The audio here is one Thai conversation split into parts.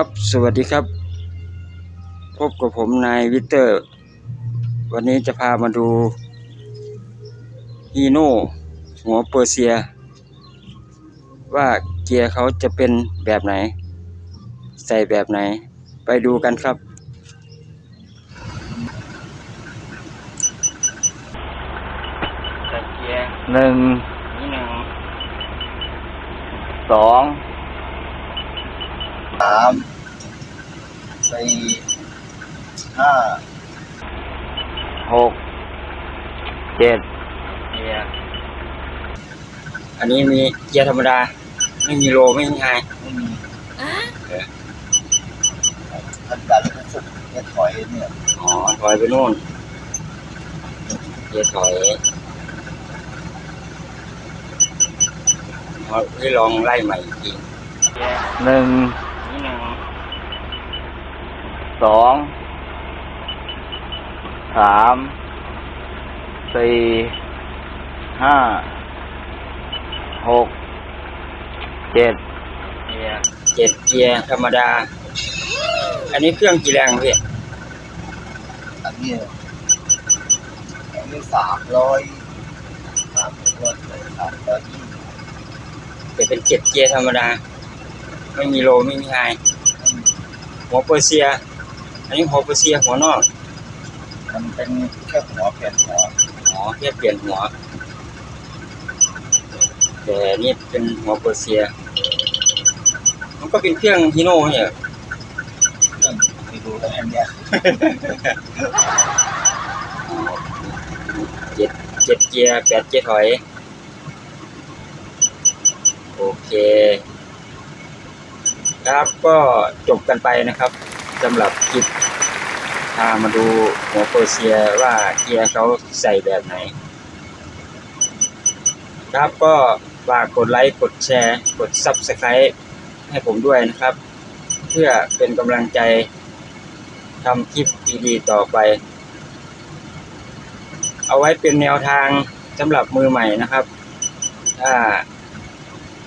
ับ สวัสดีครับ พบกับผมนายวิเตอร์ วันนี้จะพามาดูฮีโน่หัวเปอร์เซีย ว่าเกียร์เขาจะเป็นแบบไหน ใส่แบบไหน ไปดูกันครับ เกียร์หนึ่งนี่หนึ่งสองสาม สี่ห้าหกเจ็ดเกียร์อันนี้มีเกียร์ธรรมดา ไม่มีโลไม่มีไฮไม่มีท่านการรู้สึกเนี่ยถอยเนี่ยอ๋อถอยไปนู่นเกียร์ถอยเอาที่ลองไล่ใหม่อีกทีหนึ่งนี่หนึ่ง สองสามสี่ห้าหกเจ็ดเกียร์เจ็ดเกียร์ธรรมดา อันนี้เครื่องกี่แรงพี่อันนี้อันนี้สามร้อยสามร้อยสามร้อยยี่จะเป็นเจ็ดเกียร์ธรรมดา ไม่มีโลไม่มีไฮหัวเปอร์เซีย อันนี้หัวเปอร์เซียหัวนอก มันเป็นแค่หัวเปลี่ยนหัวอ๋อแค่เปลี่ยนหัว แต่นี่เป็นหัวเปอร์เซีย มันก็เป็นเครื่องฮีโน่เนี่ยเครื่องไปดูแล้วอันเนี้ยเจ็ดเจ็ดเกียร์แปดเกียร์ถอย โอเค ครับก็จบกันไปนะครับ สำหรับคลิปพามาดูหัวเปอร์เซียว่าเกียร์เขาใส่แบบไหน ครับก็ฝากกดไลค์กดแชร์ กด Subscribe ให้ผมด้วยนะครับ เพื่อเป็นกำลังใจทำคลิปดีๆต่อไป เอาไว้เป็นแนวทางสำหรับมือใหม่นะครับ ถ้า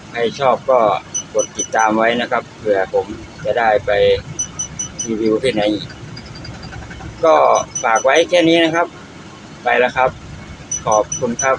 ใครชอบก็กดติดตามไว้นะครับเผื่อผมจะได้ไป รีวิวที่ไหนอีกก็ฝากไว้แค่นี้นะครับ ไปแล้วครับ ขอบคุณครับ